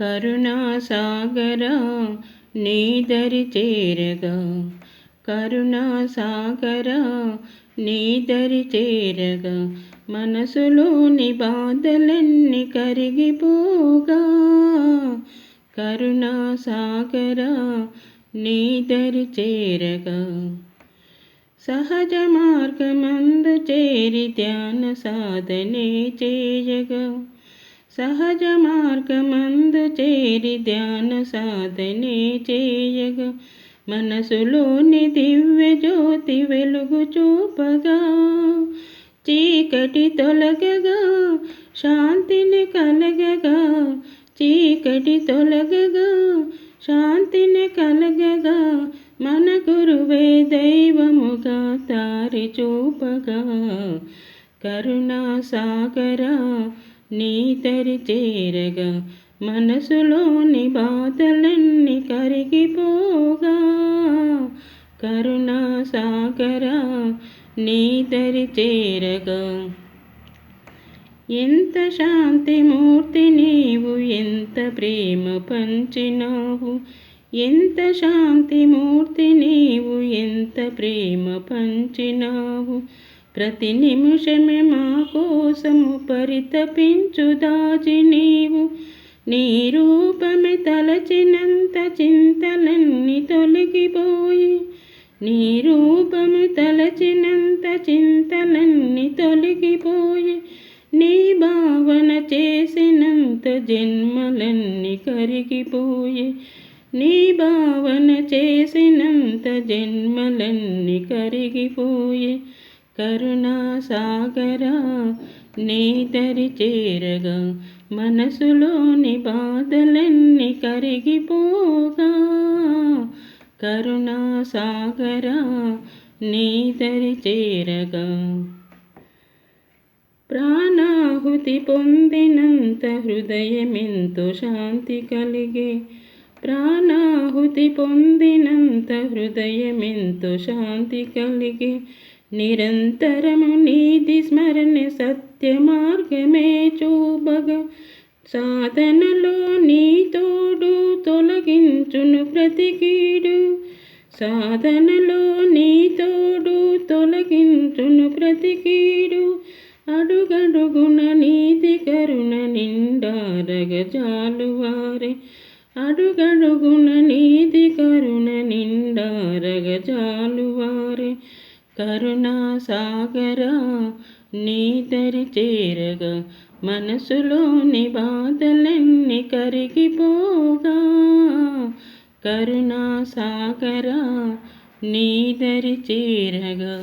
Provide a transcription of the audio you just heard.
కరుణాసాగర నీదరి చేరగా. కరుణాసాగర నీదరి చేరగా. మనసులోని బాధలన్నీ కరిగిపోగా. కరుణాసాగర నీదరి చేరగా. సహజ మార్గమందు చేరి ధ్యాన సాధనే చేయగా. సహజ మార్గమందు చేరి ధ్యాన సాధనే చేయగా మనసులోని దివ్య జ్యోతి వెలుగు చూపగా చీకటి తొలగగా శాంతిని కలగగా చీకటి తొలగగా శాంతిని కలగగా మన గురువే దైవముగా తారి చూపగా కరుణా సాగరా నీ తరి చేరగా మనసులోని బాధలన్నీ కరిగిపోగా. కరుణాసాగర నీ తరి చేరగా. ఎంత శాంతిమూర్తి నీవు ఎంత ప్రేమ పంచినావు. ఎంత శాంతిమూర్తి నీవు ఎంత ప్రేమ పంచినావు. ప్రతి నిమిషమే మా కోసము పరితపించు దాచి నీవు నీ రూపమే తలచినంత చింతలన్నీ తొలగిపోయి. నీ రూపము తలచినంత చింతలన్నీ తొలగిపోయి. నీ భావన చేసినంత జన్మలన్నీ కరిగిపోయి. నీ భావన చేసినంత జన్మలన్నీ కరిగిపోయి. కరుణాసాగరా నీ దరి చేరగా మనసులోని బాధలన్నీ కరిగిపోగా. కరుణాసాగరా నీ దరి చేరగా ప్రాణాహుతి పొందినంత హృదయమెంతో శాంతి కలిగే. ప్రాణాహుతి పొందినంత హృదయమెంతో శాంతి కలిగే. నిరంతరము నీతి స్మరణ సత్య మార్గమే చూపగా. సాధనలో నీ తోడు తొలగించును ప్రతికీడు. సాధనలో నీ తోడు తొలగించును ప్రతికీడు. అడుగడుగున నీతి కరుణ నిండారగ జాలువారే అడుగడుగున నీతి కరుణ నిండారగ జాలువారే కరుణాసాగరా నీ దరి చేరగా మనసులోని బాధలన్నీ కరిగిపోగా. కరుణాసాగరా నీ దరి చేరగా.